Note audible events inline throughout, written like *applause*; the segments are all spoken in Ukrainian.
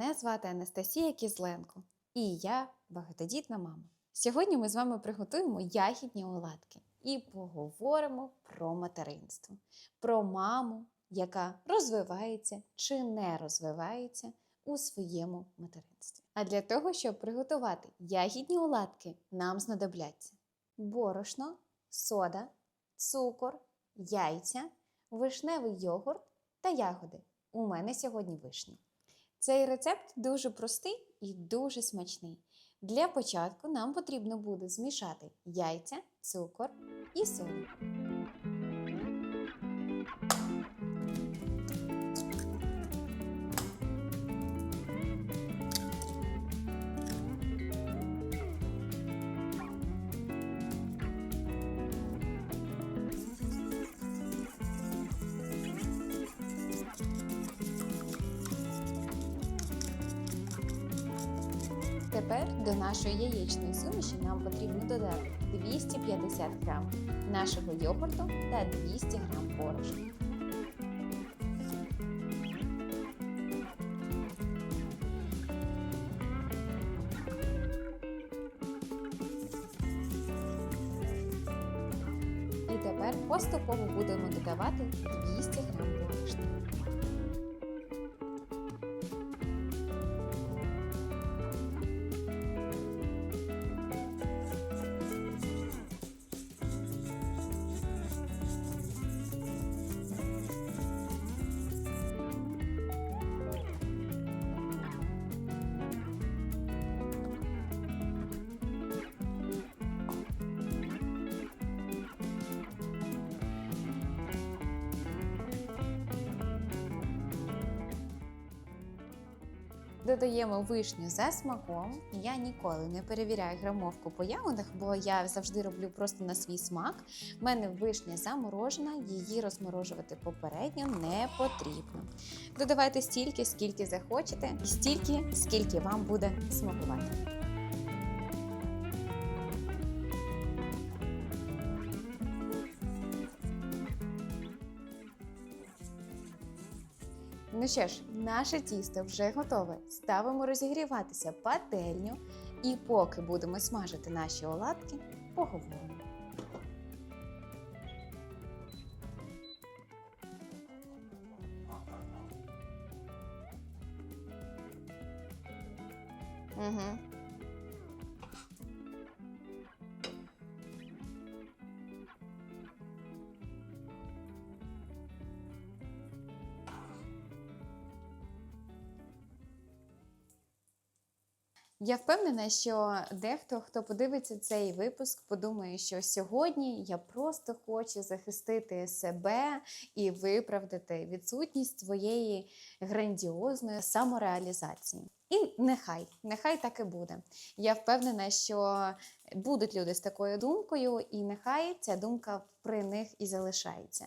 Мене звати Анастасія Кізленко, і я багатодітна мама. Сьогодні ми з вами приготуємо ягідні оладки і поговоримо про материнство, про маму, яка розвивається чи не розвивається у своєму материнстві. А для того, щоб приготувати ягідні оладки, нам знадобляться борошно, сода, цукор, яйця, вишневий йогурт та ягоди. У мене сьогодні вишні. Цей рецепт дуже простий і дуже смачний. Для початку нам потрібно буде змішати яйця, цукор і соду. Тепер до нашої яєчної суміші нам потрібно додати 250 г нашого йогурту та 200 г борошна. І тепер поступово будемо додавати 200 Додаємо вишню за смаком. Я ніколи не перевіряю грамовку по ягодах, бо я завжди роблю просто на свій смак. У мене вишня заморожена, її розморожувати попередньо не потрібно. Додавайте стільки, скільки захочете, і стільки, скільки вам буде смакувати. Ну що ж, наше тісто вже готове. Ставимо розігріватися пательню, і поки будемо смажити наші оладки, поговоримо. Угу. Я впевнена, що дехто, хто подивиться цей випуск, подумає, що сьогодні я просто хочу захистити себе і виправдати відсутність своєї грандіозної самореалізації. І нехай, нехай так і буде. Я впевнена, що будуть люди з такою думкою, і нехай ця думка при них і залишається.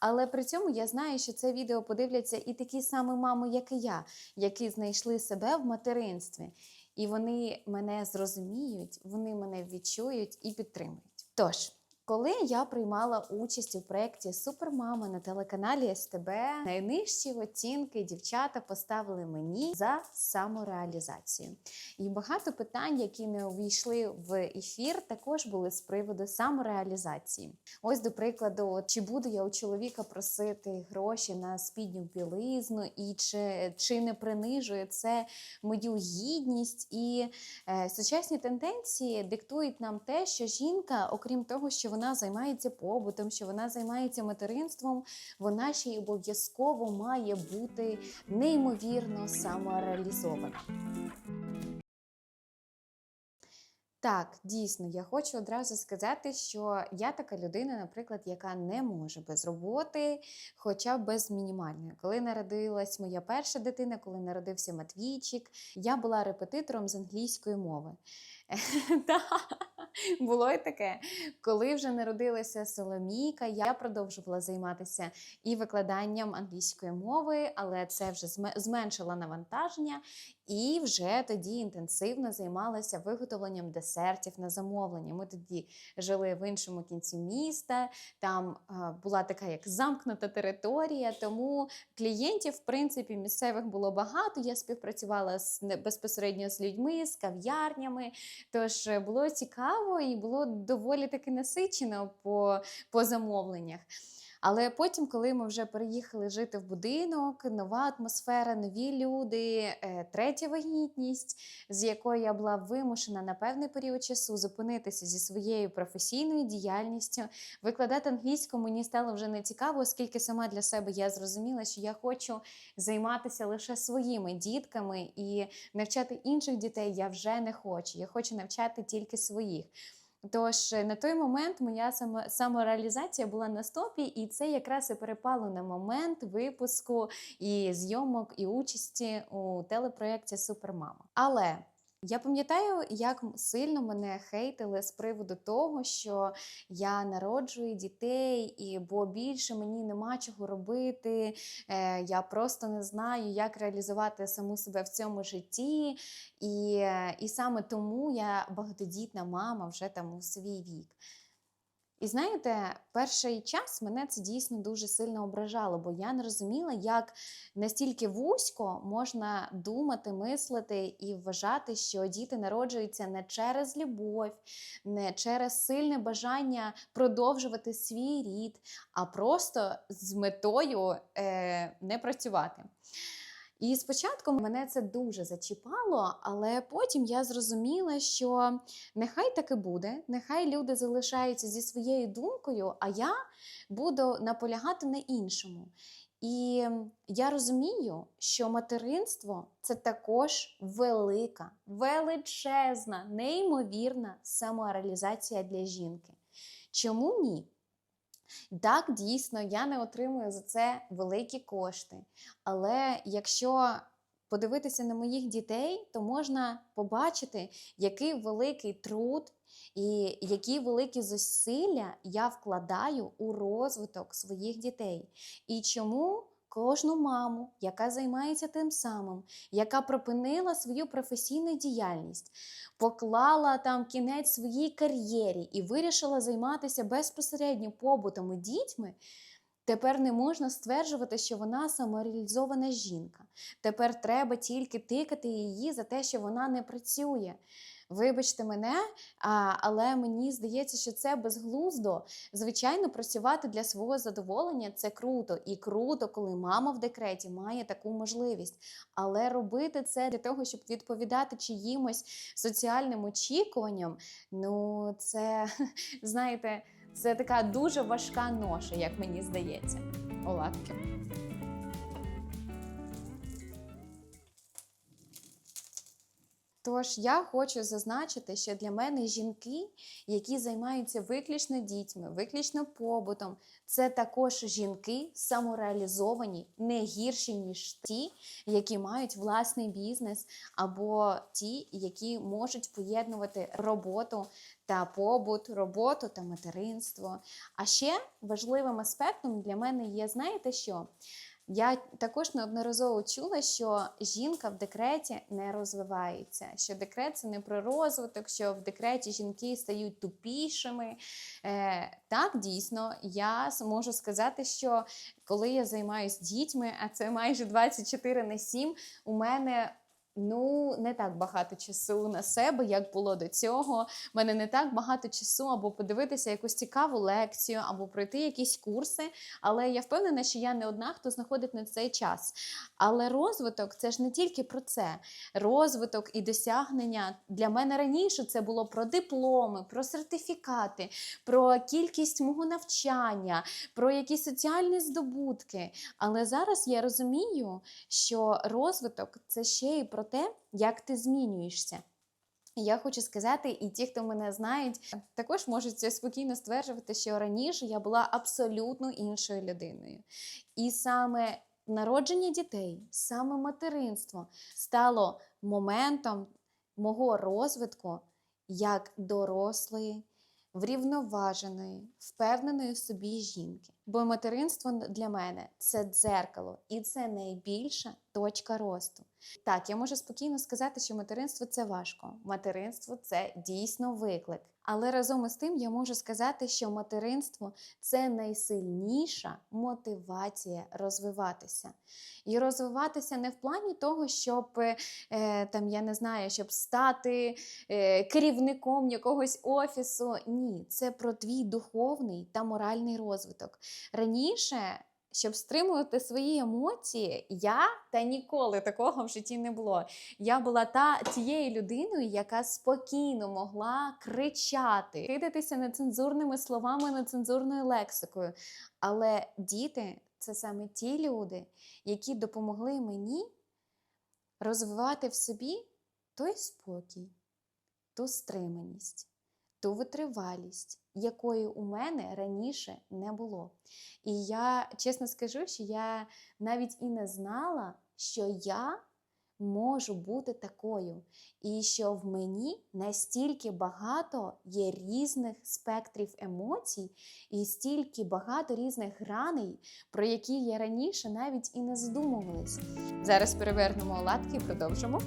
Але при цьому я знаю, що це відео подивляться і такі самі мами, як і я, які знайшли себе в материнстві. І вони мене зрозуміють, вони мене відчують і підтримують. Тож, коли я приймала участь у проєкті Супермама на телеканалі СТБ, найнижчі оцінки дівчата поставили мені за самореалізацію. І багато питань, які не увійшли в ефір, також були з приводу самореалізації. Ось, до прикладу, чи буду я у чоловіка просити гроші на спідню білизну, і чи, чи не принижує це мою гідність? І е, сучасні тенденції диктують нам те, що жінка, окрім того, що вона займається побутом, що вона займається материнством, вона ще й обов'язково має бути неймовірно самореалізована. Так, дійсно, я хочу одразу сказати, що я така людина, наприклад, яка не може без роботи, хоча б без мінімальної. Коли народилась моя перша дитина, коли народився Матвійчик, я була репетитором з англійської мови. *laughs* Було і таке. Коли вже народилася Соломійка, я продовжувала займатися і викладанням англійської мови, але це вже зме- зменшило навантаження, і вже тоді інтенсивно займалася виготовленням десертів на замовлення. Ми тоді жили в іншому кінці міста, там е, була така як замкнута територія, тому клієнтів, в принципі, місцевих було багато. Я співпрацювала з безпосередньо з людьми, з кав'ярнями. Тож е, було цікаво і було доволі таки насичено по, по замовленнях. Але потім, коли ми вже переїхали жити в будинок, нова атмосфера, нові люди, е, третя вагітність, з якою я була вимушена на певний період часу зупинитися зі своєю професійною діяльністю, викладати англійську мені стало вже не цікаво, оскільки сама для себе я зрозуміла, що я хочу займатися лише своїми дітками і навчати інших дітей я вже не хочу. Я хочу навчати тільки своїх. Тож е, на той момент моя само- самореалізація була на стопі, і це якраз і перепало на момент випуску і зйомок, і участі у телепроєкті Супермама. Але я пам'ятаю, як сильно мене хейтили з приводу того, що я народжую дітей, і бо більше мені нема чого робити. Е, я просто не знаю, як реалізувати саму себе в цьому житті. І, е, і саме тому я багатодітна мама вже там у свій вік. І знаєте, перший час мене це дійсно дуже сильно ображало, бо я не розуміла, як настільки вузько можна думати, мислити і вважати, що діти народжуються не через любов, не через сильне бажання продовжувати свій рід, а просто з метою е, не працювати. І спочатку мене це дуже зачіпало, але потім я зрозуміла, що нехай так і буде, нехай люди залишаються зі своєю думкою, а я буду наполягати на іншому. І я розумію, що материнство це також велика, величезна, неймовірна самореалізація для жінки. Чому ні? Так, дійсно, я не отримую за це великі кошти. Але якщо подивитися на моїх дітей, то можна побачити, який великий труд і які великі зусилля я вкладаю у розвиток своїх дітей. І чому кожну маму, яка займається тим самим, яка припинила свою професійну діяльність, поклала там кінець своїй кар'єрі і вирішила займатися безпосередньо побутом і дітьми. Тепер не можна стверджувати, що вона самореалізована жінка. Тепер треба тільки тикати її за те, що вона не працює. Вибачте мене, але мені здається, що це безглуздо. Звичайно, працювати для свого задоволення це круто. І круто, коли мама в декреті має таку можливість. Але робити це для того, щоб відповідати чиїмось соціальним очікуванням, ну це, *laughs* знаєте, це така дуже важка ноша, як мені здається. Оладки. Тож я хочу зазначити, що для мене жінки, які займаються виключно дітьми, виключно побутом, це також жінки самореалізовані, не гірші, ніж ті, які мають власний бізнес, або ті, які можуть поєднувати роботу та побут, роботу та материнство. А ще важливим аспектом для мене є, знаєте що? Я також неодноразово чула, що жінка в декреті не розвивається, що декрет це не про розвиток, що в декреті жінки стають тупішими. Е, так, дійсно, я можу сказати, що коли я займаюся дітьми, а це майже 24 на 7, у мене. Ну, не так багато часу на себе, як було до цього. У мене не так багато часу або подивитися якусь цікаву лекцію, або пройти якісь курси. Але я впевнена, що я не одна, хто знаходить на цей час. Але розвиток це ж не тільки про це. Розвиток і досягнення для мене раніше це було про дипломи, про сертифікати, про кількість мого навчання, про якісь соціальні здобутки. Але зараз я розумію, що розвиток це ще й про те, як ти змінюєшся. Я хочу сказати, і ті, хто мене знають, також можуть спокійно стверджувати, що раніше я була абсолютно іншою людиною. І саме народження дітей, саме материнство стало моментом мого розвитку як дорослої, врівноваженої, впевненої собі жінки. Бо материнство для мене це дзеркало, і це найбільша точка росту. Так, я можу спокійно сказати, що материнство це важко. Материнство це дійсно виклик. Але разом із тим я можу сказати, що материнство це найсильніша мотивація розвиватися. І розвиватися не в плані того, щоб е, там, я не знаю, щоб стати е, керівником якогось офісу. Ні, це про твій духовний та моральний розвиток. Раніше щоб стримувати свої емоції, я та ніколи такого в житті не було. Я була та тією людиною, яка спокійно могла кричати, кидатися нецензурними словами, нецензурною лексикою. Але діти це саме ті люди, які допомогли мені розвивати в собі той спокій, ту стриманість, ту витривалість, якої у мене раніше не було. І я чесно скажу, що я навіть і не знала, що я можу бути такою, і що в мені настільки багато є різних спектрів емоцій, і стільки багато різних граней, про які я раніше навіть і не задумувалась. Зараз перевернемо латки і продовжимо.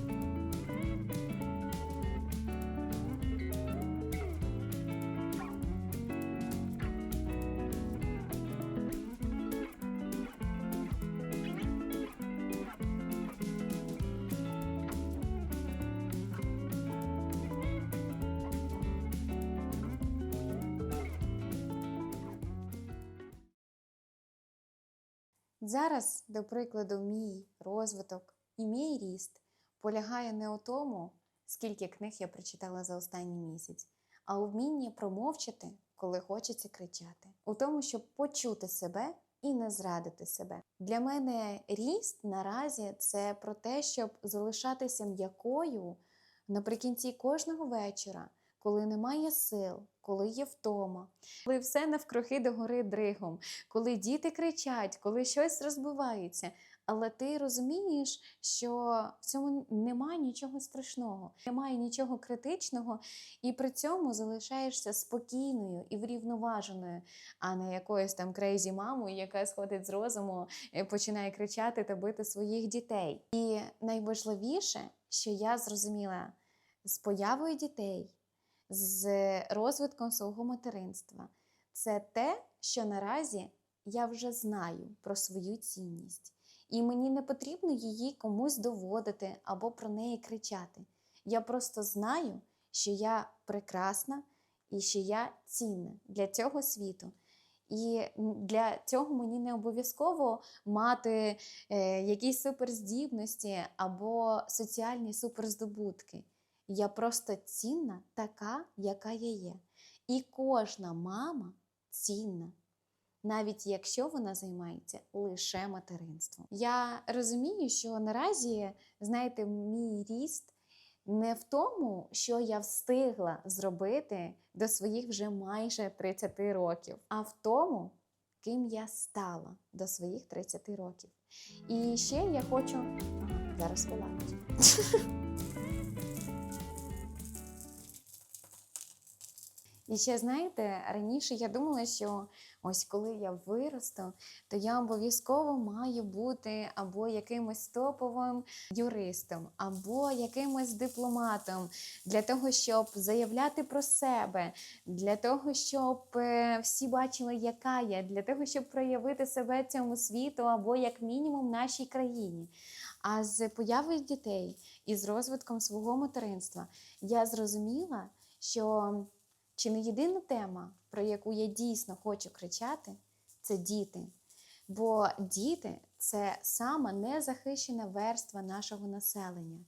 Зараз, до прикладу, мій розвиток і мій ріст полягає не у тому, скільки книг я прочитала за останній місяць, а у вмінні промовчати, коли хочеться кричати, у тому, щоб почути себе і не зрадити себе. Для мене ріст наразі це про те, щоб залишатися м'якою наприкінці кожного вечора, коли немає сил, коли є втома, коли все навкруги догори дригом, коли діти кричать, коли щось розбивається. Але ти розумієш, що в цьому немає нічого страшного, немає нічого критичного, і при цьому залишаєшся спокійною і врівноваженою, а не якоюсь там крейзі мамою, яка сходить з розуму, е, починає кричати та бити своїх дітей. І найважливіше, що я зрозуміла з появою дітей, з розвитком свого материнства, це те, що наразі я вже знаю про свою цінність. І мені не потрібно її комусь доводити або про неї кричати. Я просто знаю, що я прекрасна і що я цінна для цього світу. І для цього мені не обов'язково мати е, якісь суперздібності або соціальні суперздобутки. Я просто цінна така, яка я є. І кожна мама цінна навіть якщо вона займається лише материнством. Я розумію, що наразі, знаєте, мій ріст не в тому, що я встигла зробити до своїх вже майже 30 років, а в тому, ким я стала до своїх 30 років. І ще я хочу зараз поладити. *laughs* І ще знаєте, раніше я думала, що ось коли я виросту, то я обов'язково маю бути або якимось топовим юристом, або якимось дипломатом для того, щоб заявляти про себе, для того, щоб е, всі бачили, яка я, для того, щоб проявити себе цьому світу, або як мінімум нашій країні. А з появою дітей і з розвитком свого материнства я зрозуміла, що чи не єдина тема, про яку я дійсно хочу кричати, це діти. Бо діти це саме незахищена верства нашого населення.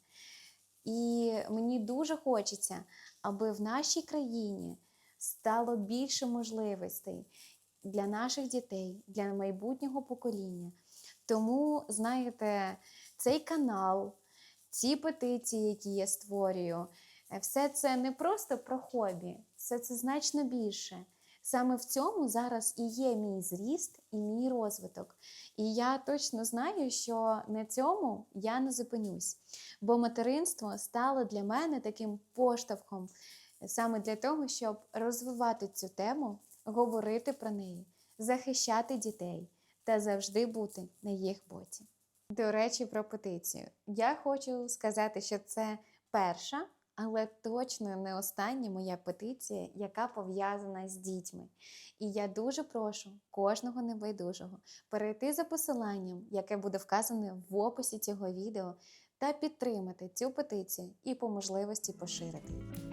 І мені дуже хочеться, аби в нашій країні стало більше можливостей для наших дітей, для майбутнього покоління. Тому, знаєте, цей канал, ці петиції, які я створюю, все це не просто про хобі, все це значно більше. Саме в цьому зараз і є мій зріст і мій розвиток. І я точно знаю, що на цьому я не зупинюсь. Бо материнство стало для мене таким поштовхом саме для того, щоб розвивати цю тему, говорити про неї, захищати дітей та завжди бути на їх боці. До речі, про петицію. Я хочу сказати, що це перша, але точно не остання моя петиція, яка пов'язана з дітьми. І я дуже прошу кожного небайдужого перейти за посиланням, яке буде вказане в описі цього відео, та підтримати цю петицію і по можливості поширити її.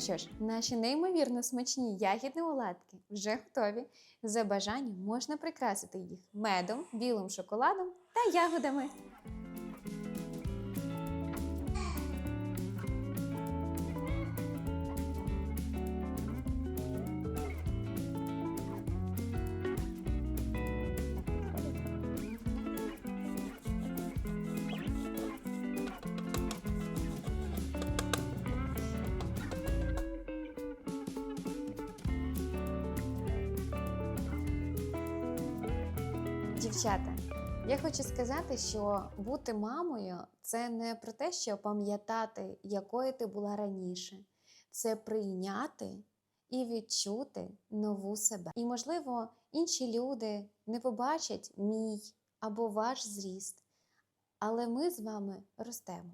Що ж, наші неймовірно смачні ягідні оладки вже готові. За бажанням можна прикрасити їх медом, білим шоколадом та ягодами. Дівчата, я хочу сказати, що бути мамою це не про те, що пам'ятати, якою ти була раніше, це прийняти і відчути нову себе. І, можливо, інші люди не побачать мій або ваш зріст, але ми з вами ростемо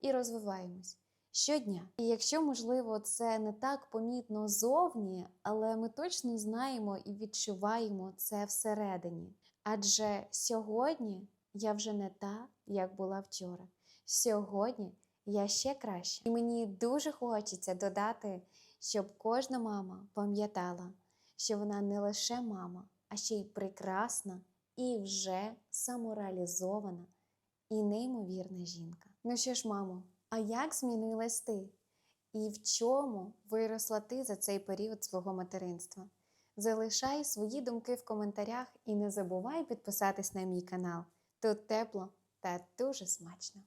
і розвиваємось щодня. І якщо, можливо, це не так помітно зовні, але ми точно знаємо і відчуваємо це всередині. Адже сьогодні я вже не та, як була вчора. Сьогодні я ще краще. І мені дуже хочеться додати, щоб кожна мама пам'ятала, що вона не лише мама, а ще й прекрасна і вже самореалізована і неймовірна жінка. Ну що ж, мамо, а як змінилась ти? І в чому виросла ти за цей період свого материнства? Залишай свої думки в коментарях і не забувай підписатись на мій канал. Тут тепло та дуже смачно.